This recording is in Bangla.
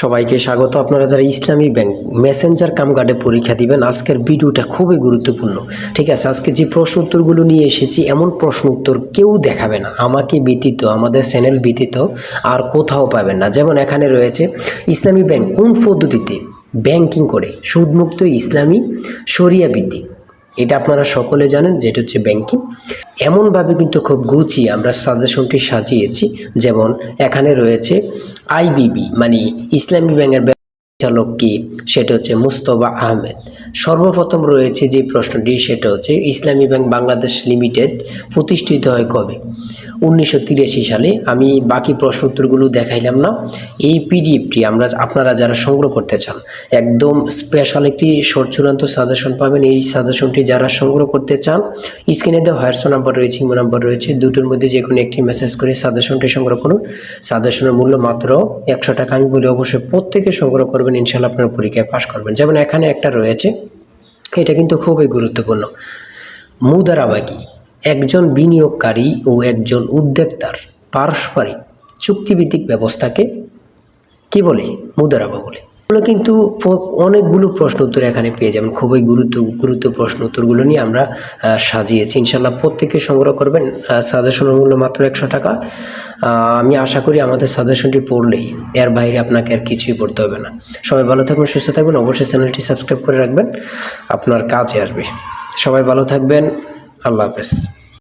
সবাইকে স্বাগত। আপনারা যারা ইসলামী ব্যাংক মেসেঞ্জার কাম গার্ডে পরীক্ষা দিবেন, আজকের ভিডিওটা খুবই গুরুত্বপূর্ণ। ঠিক আছে, আজকে যে প্রশ্ন উত্তরগুলো নিয়ে এসেছি, এমন প্রশ্ন উত্তর কেউ দেখাবে না। আমাকে ব্যতীত, আমাদের চ্যানেল ব্যতীত আর কোথাও পাবেন না। যেমন এখানে রয়েছে, ইসলামী ব্যাংক কোন পদ্ধতিতে ব্যাংকিং করে? সুদমুক্ত ইসলামী শরিয়া ভিত্তিক এটা আপনারা সকলে জানেন যেটা হচ্ছে ব্যাংকিং এমনভাবে কিন্তু খুব গুছিয়ে আমরা সাজেশনটি সাজিয়েছি, যেমন এখানে রয়েছে আইবিবি মানে ইসলামী ব্যাংকের পরিচালক কি? সেটা হচ্ছে মুস্তফা আহমেদ। সর্বপ্রথম রয়েছে যে প্রশ্নটি, সেটা হচ্ছে, ইসলামী ব্যাংক বাংলাদেশ লিমিটেড প্রতিষ্ঠিত হয় কবে? উনিশশো তিরাশি সালে। আমি বাকি প্রশ্ন উত্তরগুলো দেখাইলাম না। এই পিডিএফটি আমরা, আপনারা যারা সংগ্রহ করতে চান, একদম স্পেশাল একটি শর্ট চূড়ান্ত সাজেশন পাবেন। এই সাজেশনটি যারা সংগ্রহ করতে চান স্ক্রিনে দেওয়া হোয়াটসঅ্যাপ নাম্বার রয়েছে, ইমো নাম্বার রয়েছে, দুটোর মধ্যে যে কোনো একটি মেসেজ করে সাজেশনটি সংগ্রহ করুন। সাজেশনের মূল্য মাত্র একশো টাকা। আমি বলি অবশ্যই প্রত্যেকে সংগ্রহ করবেন ইনশাল্লাহ আপনার পরীক্ষায় পাশ করবেন। যেমন এখানে একটা রয়েছে এটা কিন্তু খুবই গুরুত্বপূর্ণ। মুদারাবা কি একজন বিনিয়োগকারী ও একজন উদ্যোক্তার পারস্পরিক চুক্তিভিত্তিক ব্যবস্থাকে কি বলে? মুদারাবা বলে। এগুলো কিন্তু অনেকগুলো প্রশ্ন উত্তর এখানে পেয়ে যাবেন। খুবই গুরুত্ব গুরুত্ব প্রশ্ন উত্তরগুলো নিয়ে আমরা সাজিয়েছি। ইনশাল্লাহ প্রত্যেকে সংগ্রহ করবেন সাজেশনের মূল্য মাত্র একশো টাকা। আমি আশা করি আমাদের সাজেশনটি পড়লেই, এর বাইরে আপনাকে আর কিছুই পড়তে হবে না। সবাই ভালো থাকবেন, সুস্থ থাকবেন, অবশ্যই চ্যানেলটি সাবস্ক্রাইব করে রাখবেন। আপনার কাজে আসবে। সবাই ভালো থাকবেন, আল্লাহ হাফেজ।